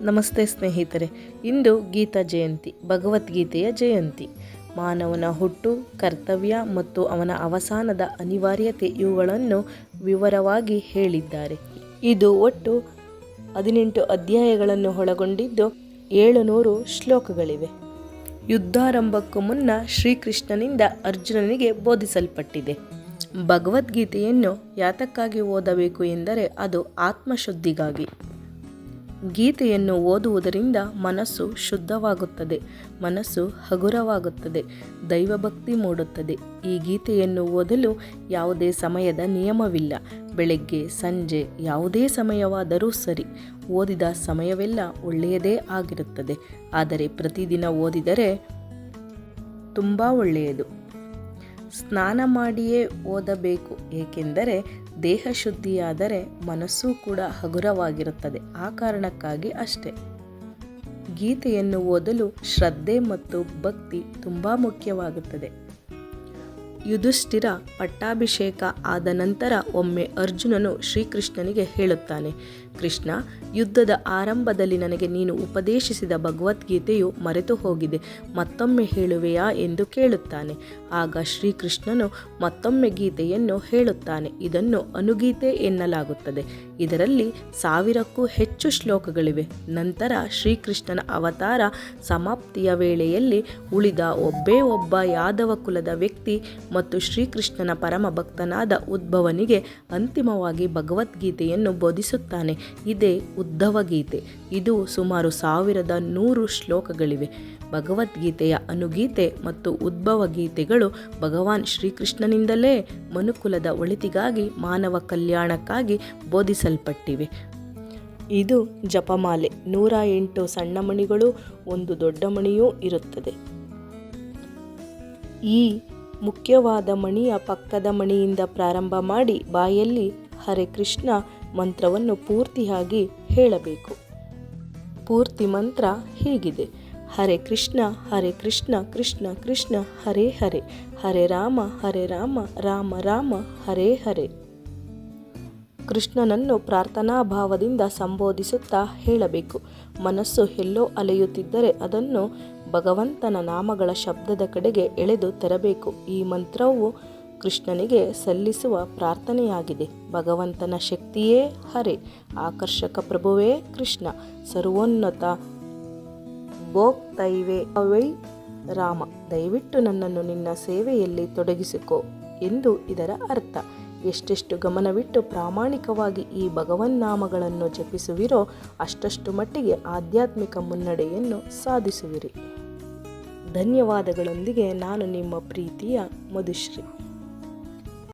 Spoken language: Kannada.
ನಮಸ್ತೆ ಸ್ನೇಹಿತರೆ, ಇಂದು ಗೀತಾ ಜಯಂತಿ, ಭಗವದ್ಗೀತೆಯ ಜಯಂತಿ. ಮಾನವನ ಹುಟ್ಟು, ಕರ್ತವ್ಯ ಮತ್ತು ಅವನ ಅವಸಾನದ ಅನಿವಾರ್ಯತೆ ಇವುಗಳನ್ನು ವಿವರವಾಗಿ ಹೇಳಿದ್ದಾರೆ. ಇದು ಒಟ್ಟು ಹದಿನೆಂಟು ಅಧ್ಯಾಯಗಳನ್ನು ಒಳಗೊಂಡಿದ್ದು ಏಳುನೂರು ಶ್ಲೋಕಗಳಿವೆ. ಯುದ್ಧಾರಂಭಕ್ಕೂ ಮುನ್ನ ಶ್ರೀಕೃಷ್ಣನಿಂದ ಅರ್ಜುನನಿಗೆ ಬೋಧಿಸಲ್ಪಟ್ಟಿದೆ. ಭಗವದ್ಗೀತೆಯನ್ನು ಯಾತಕ್ಕಾಗಿ ಓದಬೇಕು ಎಂದರೆ ಅದು ಆತ್ಮಶುದ್ಧಿಗಾಗಿ. ಗೀತೆಯನ್ನು ಓದುವುದರಿಂದ ಮನಸ್ಸು ಶುದ್ಧವಾಗುತ್ತದೆ, ಮನಸ್ಸು ಹಗುರವಾಗುತ್ತದೆ, ದೈವಭಕ್ತಿ ಮೂಡುತ್ತದೆ. ಈ ಗೀತೆಯನ್ನು ಓದಲು ಯಾವುದೇ ಸಮಯದ ನಿಯಮವಿಲ್ಲ. ಬೆಳಗ್ಗೆ, ಸಂಜೆ ಯಾವುದೇ ಸಮಯವಾದರೂ ಸರಿ, ಓದಿದ ಸಮಯವೆಲ್ಲ ಒಳ್ಳೆಯದೇ ಆಗಿರುತ್ತದೆ. ಆದರೆ ಪ್ರತಿದಿನ ಓದಿದರೆ ತುಂಬ ಒಳ್ಳೆಯದು. ಸ್ನಾನ ಮಾಡಿಯೇ ಓದಬೇಕು, ಏಕೆಂದರೆ ದೇಹ ಶುದ್ಧಿಯಾದರೆ ಮನಸ್ಸು ಕೂಡ ಹಗುರವಾಗಿರುತ್ತದೆ. ಆ ಕಾರಣಕ್ಕಾಗಿ ಅಷ್ಟೆ. ಗೀತೆಯನ್ನು ಓದಲು ಶ್ರದ್ಧೆ ಮತ್ತು ಭಕ್ತಿ ತುಂಬ ಮುಖ್ಯವಾಗುತ್ತದೆ. ಯುಧಿಷ್ಠಿರ ಪಟ್ಟಾಭಿಷೇಕ ಆದ ನಂತರ ಒಮ್ಮೆ ಅರ್ಜುನನು ಶ್ರೀಕೃಷ್ಣನಿಗೆ ಹೇಳುತ್ತಾನೆ ಕೃಷ್ಣ, ಯುದ್ಧದ ಆರಂಭದಲ್ಲಿ ನನಗೆ ನೀನು ಉಪದೇಶಿಸಿದ ಭಗವದ್ಗೀತೆಯು ಮರೆತು ಹೋಗಿದೆ. ಮತ್ತೊಮ್ಮೆ ಹೇಳುವೆಯಾ? ಎಂದು ಕೇಳುತ್ತಾನೆ. ಆಗ ಶ್ರೀಕೃಷ್ಣನು ಮತ್ತೊಮ್ಮೆ ಗೀತೆಯನ್ನು ಹೇಳುತ್ತಾನೆ. ಇದನ್ನು ಅನುಗೀತೆ ಎನ್ನಲಾಗುತ್ತದೆ. ಇದರಲ್ಲಿ ಸಾವಿರಕ್ಕೂ ಹೆಚ್ಚು ಶ್ಲೋಕಗಳಿವೆ. ನಂತರ ಶ್ರೀಕೃಷ್ಣನ ಅವತಾರ ಸಮಾಪ್ತಿಯ ವೇಳೆಯಲ್ಲಿ ಉಳಿದ ಒಬ್ಬೇ ಒಬ್ಬ ಯಾದವ ಕುಲದ ವ್ಯಕ್ತಿ ಮತ್ತು ಶ್ರೀಕೃಷ್ಣನ ಪರಮ ಭಕ್ತನಾದ ಉದ್ಭವನಿಗೆ ಅಂತಿಮವಾಗಿ ಭಗವದ್ಗೀತೆಯನ್ನು ಬೋಧಿಸುತ್ತಾನೆ. ಇದೇ ಉದ್ಧವ ಗೀತೆ. ಇದು ಸುಮಾರು ಸಾವಿರದ ನೂರು ಶ್ಲೋಕಗಳಿವೆ. ಭಗವದ್ಗೀತೆಯ ಅನುಗೀತೆ ಮತ್ತು ಉದ್ಭವ ಗೀತೆಗಳು ಭಗವಾನ್ ಶ್ರೀಕೃಷ್ಣನಿಂದಲೇ ಮನುಕುಲದ ಒಳಿತಿಗಾಗಿ, ಮಾನವ ಕಲ್ಯಾಣಕ್ಕಾಗಿ ಬೋಧಿಸಲ್ಪಟ್ಟಿವೆ. ಇದು ಜಪಮಾಲೆ. ನೂರ ಎಂಟು ಸಣ್ಣ ಮಣಿಗಳು, ಒಂದು ದೊಡ್ಡ ಮಣಿಯೂ ಇರುತ್ತದೆ. ಈ ಮುಖ್ಯವಾದ ಮಣಿಯ ಪಕ್ಕದ ಮಣಿಯಿಂದ ಪ್ರಾರಂಭ ಮಾಡಿ, ಬಾಯಲ್ಲಿ ಹರೆ ಕೃಷ್ಣ ಮಂತ್ರವನ್ನು ಪೂರ್ತಿಯಾಗಿ ಹೇಳಬೇಕು. ಪೂರ್ತಿ ಮಂತ್ರ ಹೀಗಿದೆ. ಹರೆ ಕೃಷ್ಣ ಹರೆ ಕೃಷ್ಣ ಕೃಷ್ಣ ಕೃಷ್ಣ, ಹರೇ ಹರೆ. ಹರೆ ರಾಮ ಹರೆ ರಾಮ ರಾಮ ರಾಮ, ಹರೇ ಹರೆ. ಕೃಷ್ಣನನ್ನು ಪ್ರಾರ್ಥನಾ ಭಾವದಿಂದ ಸಂಬೋಧಿಸುತ್ತಾ ಹೇಳಬೇಕು. ಮನಸ್ಸು ಎಲ್ಲೋ ಅಲೆಯುತ್ತಿದ್ದರೆ ಅದನ್ನು ಭಗವಂತನ ನಾಮಗಳ ಶಬ್ದದ ಕಡೆಗೆ ಎಳೆದು ತರಬೇಕು. ಈ ಮಂತ್ರವು ಕೃಷ್ಣನಿಗೆ ಸಲ್ಲಿಸುವ ಪ್ರಾರ್ಥನೆಯಾಗಿದೆ. ಭಗವಂತನ ಶಕ್ತಿಯೇ ಹರೆ. ಆಕರ್ಷಕ ಪ್ರಭುವೇ ಕೃಷ್ಣ. ಸರ್ವೋನ್ನತ ಭೋಕ್ತೈವೇ ಅವೈ ರಾಮ. ದಯವಿಟ್ಟು ನನ್ನನ್ನು ನಿನ್ನ ಸೇವೆಯಲ್ಲಿ ತೊಡಗಿಸಿಕೊ ಎಂದು ಇದರ ಅರ್ಥ. ಎಷ್ಟೆಷ್ಟು ಗಮನವಿಟ್ಟು ಪ್ರಾಮಾಣಿಕವಾಗಿ ಈ ಭಗವನ್ನಾಮಗಳನ್ನು ಜಪಿಸುವಿರೋ ಅಷ್ಟಷ್ಟು ಮಟ್ಟಿಗೆ ಆಧ್ಯಾತ್ಮಿಕ ಮುನ್ನಡೆಯನ್ನು ಸಾಧಿಸುವಿರಿ. ಧನ್ಯವಾದಗಳೊಂದಿಗೆ ನಾನು ನಿಮ್ಮ ಪ್ರೀತಿಯ ಮಧುಶ್ರೀ.